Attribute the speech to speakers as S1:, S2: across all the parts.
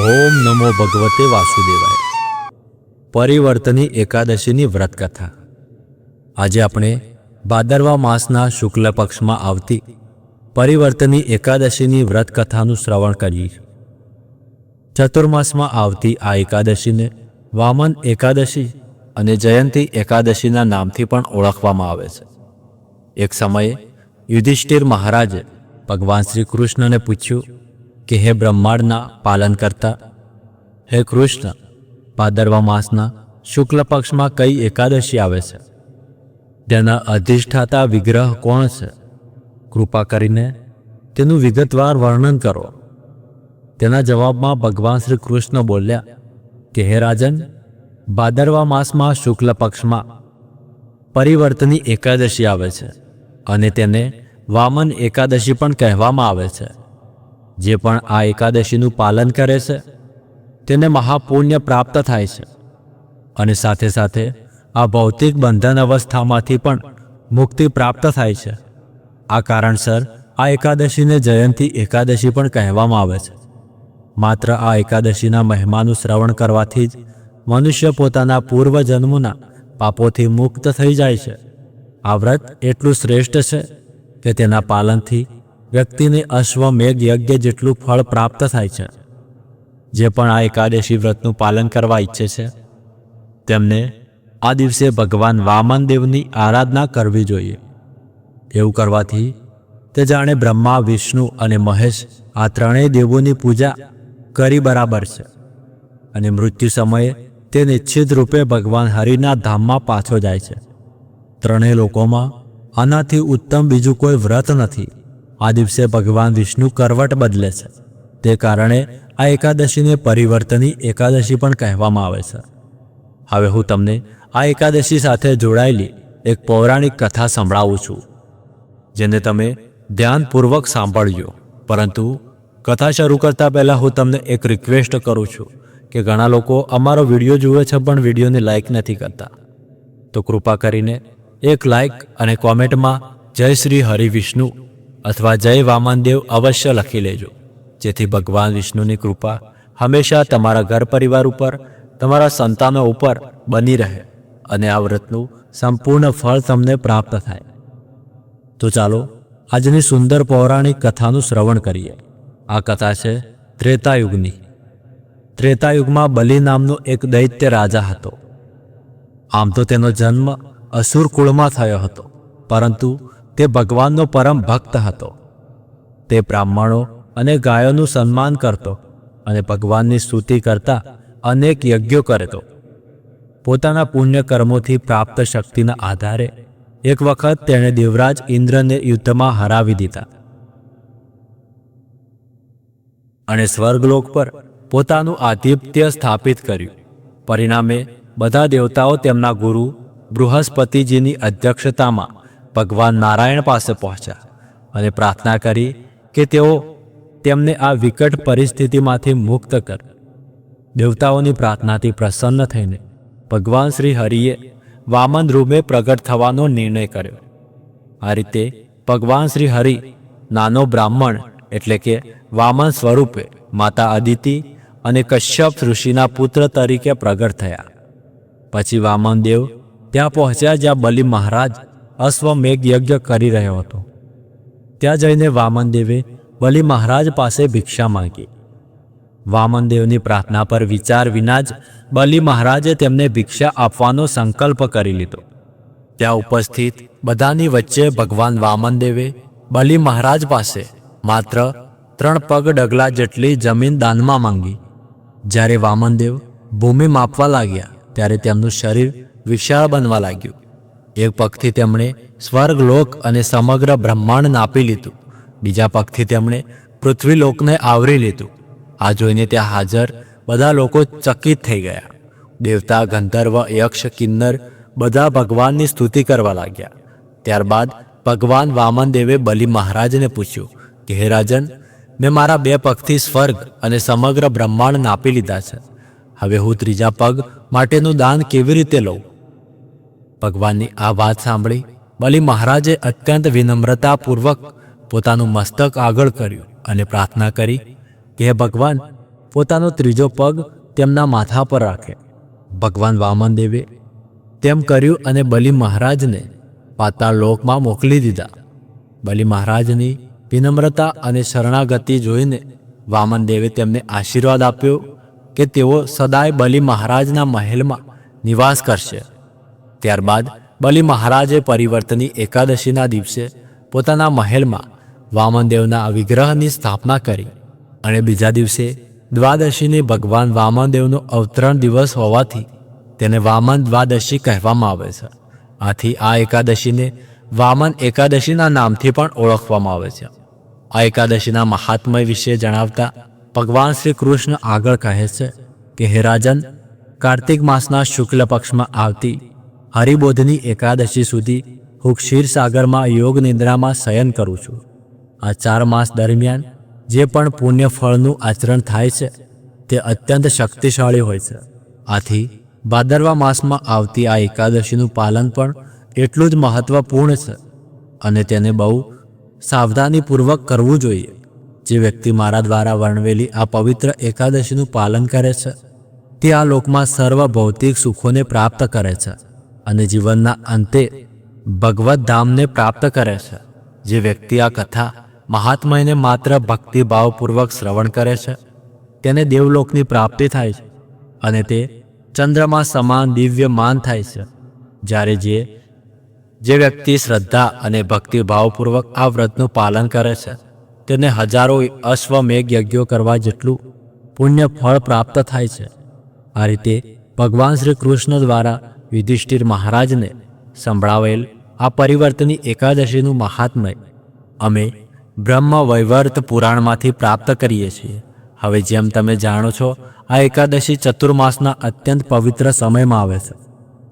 S1: ઓમ નમો ભગવતે વાસુદેવાય. પરિવર્તની એકાદશીની વ્રતકથા. આજે આપણે ભાદરવા માસના શુક્લ પક્ષમાં આવતી પરિવર્તની એકાદશીની વ્રતકથાનું શ્રવણ કરીએ. ચતુર્માસમાં આવતી આ એકાદશીને વામન એકાદશી અને જયંતી એકાદશીના નામથી પણ ઓળખવામાં આવે છે. એક સમયે યુધિષ્ઠિર મહારાજે ભગવાન શ્રી કૃષ્ણને પૂછ્યું કે હે બ્રહ્માંડના પાલન કરતા હે કૃષ્ણ ભાદરવા માસના શુક્લ પક્ષમાં કઈ એકાદશી આવે છે? તેના અધિષ્ઠાતા વિગ્રહ કોણ છે? કૃપા કરીને તેનું વિગતવાર વર્ણન કરો. તેના જવાબમાં ભગવાન શ્રી કૃષ્ણ બોલ્યા, કે હે રાજન, ભાદરવા માસમાં શુક્લ પક્ષમાં પરિવર્તની એકાદશી આવે છે અને તેને વામન એકાદશી પણ કહેવામાં આવે છે. જે પણ આ એકાદશીનું પાલન કરે છે, તેને મહાપુણ્ય પ્રાપ્ત થાય છે. અને સાથે સાથે આ ભૌતિક બંધન અવસ્થામાંથી પણ મુક્તિ પ્રાપ્ત થાય છે. આ કારણસર આ એકાદશીને જયંતી એકાદશી પણ કહેવામાં આવે છે. માત્ર આ એકાદશીના મહિમાનું શ્રવણ કરવાથી જ મનુષ્ય પોતાના પૂર્વજન્મના પાપોથી મુક્ત થઈ જાય છે. આ વ્રત એટલું શ્રેષ્ઠ છે કે તેના પાલનથી વ્યક્તિને અશ્વમેઘ યજ્ઞ જેટલું ફળ પ્રાપ્ત થાય છે. જે પણ આ એકાદશી વ્રતનું પાલન કરવા ઈચ્છે છે, તેમને આ દિવસે ભગવાન વામન દેવની આરાધના કરવી જોઈએ. એવું કરવાથી તે જાણે બ્રહ્મા, વિષ્ણુ અને મહેશ આ ત્રણેય દેવોની પૂજા કરી બરાબર છે અને મૃત્યુ સમયે તે નિશ્ચિત રૂપે ભગવાન હરિના ધામમાં પાછો જાય છે. ત્રણેય લોકોમાં આનાથી ઉત્તમ બીજું કોઈ વ્રત નથી. આ દિવસે ભગવાન વિષ્ણુ કરવટ બદલે છે. તે કારણે આ એકાદશીને પરિવર્તની એકાદશી પણ કહેવામાં આવે છે. હવે હું તમને આ એકાદશી સાથે જોડાયેલી એક પૌરાણિક કથા સંભળાવું છું, જેને તમે ધ્યાનપૂર્વક સાંભળજો. પરંતુ કથા શરૂ કરતાં પહેલાં હું તમને એક રિક્વેસ્ટ કરું છું કે ઘણા લોકો અમારો વીડિયો જુએ છે પણ વિડીયોને લાઇક નથી કરતા. તો કૃપા કરીને એક લાઇક અને કોમેન્ટમાં જય શ્રી હરિ વિષ્ણુ. અથવા જય વામનદેવ અવશ્ય લખી લેજો. જેથી ભગવાન વિષ્ણુની કૃપા હંમેશા તમારા ઘર પરિવાર ઉપર, તમારા સંતાનો ઉપર બની રહે અને આ વ્રતનું સંપૂર્ણ ફળ તમને પ્રાપ્ત થાય. તો ચાલો, આજની સુંદર પૌરાણિક કથાનું શ્રવણ કરીએ. આ કથા છે ત્રેતાયુગની. ત્રેતાયુગમાં બલિ નામનો એક દૈત્ય રાજા હતો. આમ તો તેનો જન્મ અસુર કુળમાં થયો હતો. પરંતુ તે ભગવાનનો પરમ ભક્ત હતો. તે બ્રાહ્મણો અને ગાયોનું સન્માન કરતો અને ભગવાનની સ્તુતિ કરતા અનેક યજ્ઞો કરતો. પોતાના પુણ્ય કર્મોથી પ્રાપ્ત શક્તિના આધારે એક વખત તેણે દેવરાજ ઇન્દ્રને યુદ્ધમાં હરાવી દીધા. અને સ્વર્ગલોક પર પોતાનું આધિપત્ય સ્થાપિત કર્યું. પરિણામે બધા દેવતાઓ તેમના ગુરુ બૃહસ્પતિજીની અધ્યક્ષતામાં ભગવાન નારાયણ પાસે પહોંચ્યા અને પ્રાર્થના કરી કે તેઓ તેમને આ વિકટ પરિસ્થિતિમાંથી મુક્ત કર. દેવતાઓની પ્રાર્થનાથી પ્રસન્ન થઈને ભગવાન શ્રી હરિએ વામન રૂપે પ્રગટ થવાનો નિર્ણય કર્યો. આ રીતે ભગવાન શ્રી હરિ નાનો બ્રાહ્મણ એટલે કે વામન સ્વરૂપે માતા અદિતિ અને કશ્યપ ઋષિના પુત્ર તરીકે પ્રગટ થયા. પછી વામનદેવ ત્યાં પહોંચ્યા જ્યાં બલિ મહારાજ અશ્વમેઘ યજ્ઞ કરી રહ્યો હતો. ત્યાં જઈને વામનદેવે બલિ મહારાજ પાસે ભિક્ષા માંગી. વામનદેવની પ્રાર્થના પર વિચાર વિના જ બલિ મહારાજે તેમને ભિક્ષા આપવાનો સંકલ્પ કરી લીધો. ત્યાં ઉપસ્થિત બધાની વચ્ચે ભગવાન વામનદેવે બલિ મહારાજ પાસે માત્ર ત્રણ પગ ડગલા જેટલી જમીન દાનમાં માંગી. જ્યારે વામનદેવ ભૂમિ માપવા લાગ્યા, ત્યારે તેમનું શરીર વિશાળ બનવા લાગ્યું. એક પગથી તેમણે સ્વર્ગલોક અને સમગ્ર બ્રહ્માંડ નાપી લીધું. બીજા પગથી તેમણે પૃથ્વીલોકને આવરી લીધું. આ જોઈને ત્યાં હાજર બધા લોકો ચકિત થઈ ગયા. દેવતા, ગંધર્વ, યક્ષ, કિન્નર બધા ભગવાનની સ્તુતિ કરવા લાગ્યા. ત્યારબાદ ભગવાન વામનદેવે બલિ મહારાજને પૂછ્યું કે, હે રાજન, મેં મારા બે પગથી સ્વર્ગ અને સમગ્ર બ્રહ્માંડ નાપી લીધા છે. હવે હું ત્રીજા પગ માટેનું દાન કેવી રીતે લઉં? ભગવાનની આ વાત સાંભળી બલિ મહારાજે અત્યંત વિનમ્રતાપૂર્વક પોતાનું મસ્તક આગળ કર્યું અને પ્રાર્થના કરી કે હે ભગવાન, પોતાનો ત્રીજો પગ તેમના માથા પર રાખે. ભગવાન વામન દેવે તેમ કર્યું અને બલિ મહારાજને પાતાળ લોકમાં મોકલી દીધા. બલિ મહારાજની વિનમ્રતા અને શરણાગતિ જોઈને વામન દેવે તેમને આશીર્વાદ આપ્યો કે તેઓ સદાય બલિ મહારાજના મહેલમાં નિવાસ કરશે. ત્યારબાદ બલિ મહારાજે પરિવર્તની એકાદશીના દિવસે પોતાના મહેલમાં વામનદેવના વિગ્રહની સ્થાપના કરી અને બીજા દિવસે દ્વાદશીને ભગવાન વામનદેવનો અવતરણ દિવસ હોવાથી તેને વામન દ્વાદશી કહેવામાં આવે છે. આથી આ એકાદશીને વામન એકાદશીના નામથી પણ ઓળખવામાં આવે છે. આ એકાદશીના મહાત્મય વિશે જણાવતા ભગવાન શ્રી કૃષ્ણ આગળ કહે છે કે, હે રાજન, કાર્તિક માસના શુક્લ પક્ષમાં આવતી હરિબોધની એકાદશી સુધી હું ક્ષીરસાગરમાં યોગ નિદ્રામાં શયન કરું છું. આ ચાર માસ દરમિયાન જે પણ પુણ્ય ફળનું આચરણ થાય છે, તે અત્યંત શક્તિશાળી હોય છે. આથી, ભાદરવા માસમાં આવતી આ એકાદશીનું પાલન પણ એટલું જ મહત્વપૂર્ણ છે અને તેને બહુ સાવધાનીપૂર્વક કરવું જોઈએ. જે વ્યક્તિ મારા દ્વારા વર્ણવેલી આ પવિત્ર એકાદશીનું પાલન કરે છે, તે આ લોકમાં સર્વ ભૌતિક સુખોને પ્રાપ્ત કરે છે. અને જીવનના અંતે ભગવત ધામને પ્રાપ્ત કરે છે. જે વ્યક્તિ આ કથા મહાત્મયને માત્ર ભક્તિભાવપૂર્વક શ્રવણ કરે છે, તેને દેવલોકની પ્રાપ્તિ થાય છે અને તે ચંદ્રમાં સમાન દિવ્ય માન થાય છે. જ્યારે જે જે વ્યક્તિ શ્રદ્ધા અને ભક્તિભાવપૂર્વક આ વ્રતનું પાલન કરે છે, તેને હજારો અશ્વમેઘ યજ્ઞો કરવા જેટલું પુણ્ય ફળ પ્રાપ્ત થાય છે. આ રીતે ભગવાન શ્રી કૃષ્ણ દ્વારા યુધિષ્ઠિર મહારાજને સંભળાવેલ આ પરિવર્તની એકાદશીનું મહાત્મય અમે બ્રહ્મ વૈવર્ત પુરાણમાંથી પ્રાપ્ત કરીએ છીએ. હવે જેમ તમે જાણો છો, આ એકાદશી ચતુર્માસના અત્યંત પવિત્ર સમયમાં આવે છે.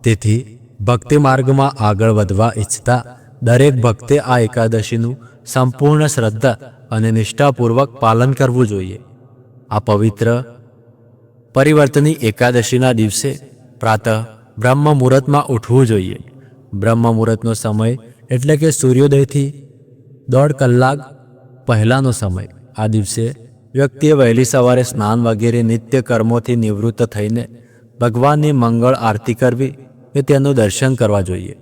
S1: તેથી ભક્તિ માર્ગમાં આગળ વધવા ઈચ્છતા દરેક ભક્તે આ એકાદશીનું સંપૂર્ણ શ્રદ્ધા અને નિષ્ઠાપૂર્વક પાલન કરવું જોઈએ. આ પવિત્ર પરિવર્તની એકાદશીના દિવસે પ્રાતઃ બ્રહ્મ મુહૂર્તમાં ઉઠવું જોઈએ. બ્રહ્મ મુહૂર્તનો સમય એટલે કે સૂર્યોદયથી દોઢ કલાક પહેલાંનો સમય. આ દિવસે વ્યક્તિએ વહેલી સવારે સ્નાન વગેરે નિત્ય કર્મોથી નિવૃત્ત થઈને ભગવાનની મંગળ આરતી કરવી કે તેનું દર્શન કરવા જોઈએ.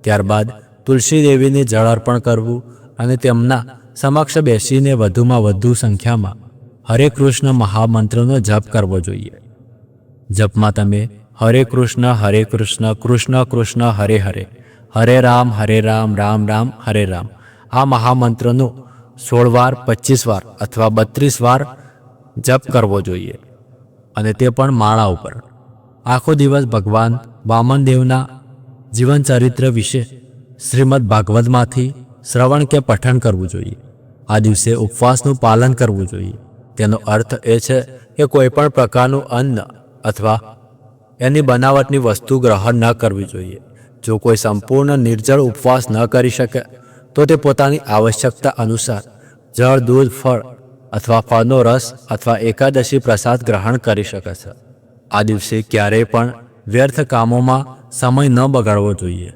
S1: ત્યારબાદ તુલસી દેવીને જળ અર્પણ કરવું અને તેમના સમક્ષ બેસીને વધુમાં વધુ સંખ્યામાં હરે કૃષ્ણ મહામંત્રનો જપ કરવો જોઈએ. જપમાં તમે હરે કૃષ્ણ હરે કૃષ્ણ કૃષ્ણ કૃષ્ણ હરે હરે હરે રામ હરે રામ રામ રામ હરે રામ આ મહામંત્રનો સોળ વાર પચીસ વાર અથવા બત્રીસ વાર જપ કરવો જોઈએ અને તે પણ માળા ઉપર। આખો દિવસ ભગવાન વામનદેવના જીવન ચરિત્ર વિશે શ્રીમદ ભાગવતમાંથી શ્રવણ કે પઠન કરવું જોઈએ। આ દિવસે ઉપવાસનું પાલન કરવું જોઈએ। તેનો અર્થ એ છે કે કોઈપણ પ્રકારનું અન્ન અથવા એની બનાવટની વસ્તુ ગ્રહણ ન કરવી જોઈએ. જો કોઈ સંપૂર્ણ નિર્જળ ઉપવાસ ન કરી શકે, તો તે પોતાની આવશ્યકતા અનુસાર જળ, દૂધ, ફળ અથવા ફળનો રસ અથવા એકાદશી પ્રસાદ ગ્રહણ કરી શકે છે. આ દિવસે ક્યારેય પણ વ્યર્થ કામોમાં સમય ન બગાડવો જોઈએ.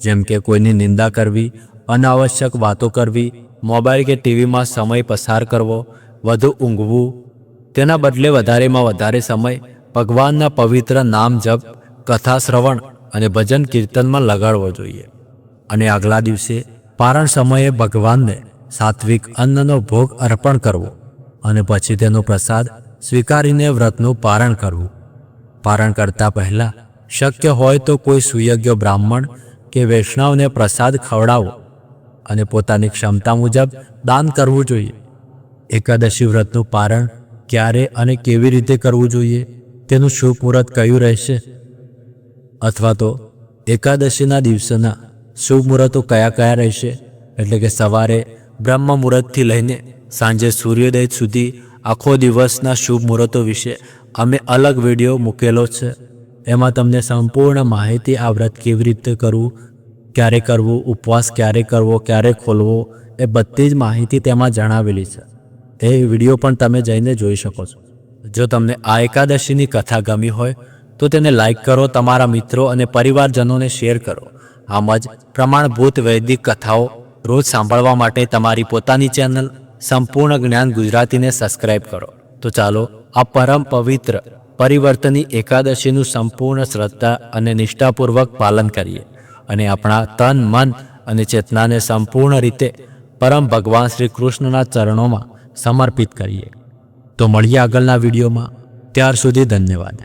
S1: જેમ કે કોઈની નિંદા કરવી, અનાવશ્યક વાતો કરવી, મોબાઈલ કે ટીવીમાં સમય પસાર કરવો, વધુ ઊંઘવું, તેના બદલે વધારેમાં વધારે સમય ભગવાનના પવિત્ર નામ જપ, કથા શ્રવણ અને ભજન કીર્તનમાં લગાડવો જોઈએ. અને આગલા દિવસે પારણ સમયે ભગવાનને સાત્વિક અન્નનો ભોગ અર્પણ કરવો અને પછી તેનો પ્રસાદ સ્વીકારીને વ્રતનું પારણ કરવું. પારણ કરતા પહેલાં શક્ય હોય તો કોઈ સુયજ્ઞ બ્રાહ્મણ કે વૈષ્ણવને પ્રસાદ ખવડાવો અને પોતાની ક્ષમતા મુજબ દાન કરવું જોઈએ. એકાદશી વ્રતનું પારણ ક્યારે અને કેવી રીતે કરવું જોઈએ? તેનું શુભ મુહૂર્ત કયું રહેશે? અથવા તો એકાદશીના દિવસના શુભ મુહૂર્તો કયા કયા રહેશે? એટલે કે સવારે બ્રહ્મ મુહૂર્તથી લઈને સાંજે સૂર્યોદય સુધી આખો દિવસના શુભ મુહૂર્તો વિશે અમે અલગ વીડિયો મૂકેલો છે. એમાં તમને સંપૂર્ણ માહિતી આ વ્રત કેવી રીતે કરવું, ક્યારે કરવું, ઉપવાસ ક્યારે કરવો, ક્યારે ખોલવો એ બધી જ માહિતી તેમાં જણાવેલી છે. એ વીડિયો પણ તમે જઈને જોઈ શકો છો. જો તમને આ એકાદશીની કથા ગમી હોય, તો તેને લાઈક કરો, તમારા મિત્રો અને પરિવારજનોને શેર કરો. આમ જ પ્રમાણભૂત વૈદિક કથાઓ રોજ સાંભળવા માટે તમારી પોતાની ચેનલ સંપૂર્ણ જ્ઞાન ગુજરાતીને સબસ્ક્રાઇબ કરો. તો ચાલો, આ પરમ પવિત્ર પરિવર્તની એકાદશીનું સંપૂર્ણ શ્રદ્ધા અને નિષ્ઠાપૂર્વક પાલન કરીએ અને આપણા તન, મન અને ચેતનાને સંપૂર્ણ રીતે પરમ ભગવાન શ્રી કૃષ્ણના ચરણોમાં સમર્પિત કરીએ. તો મળીએ આગળના વિડીયોમાં. ત્યાર સુધી ધન્યવાદ.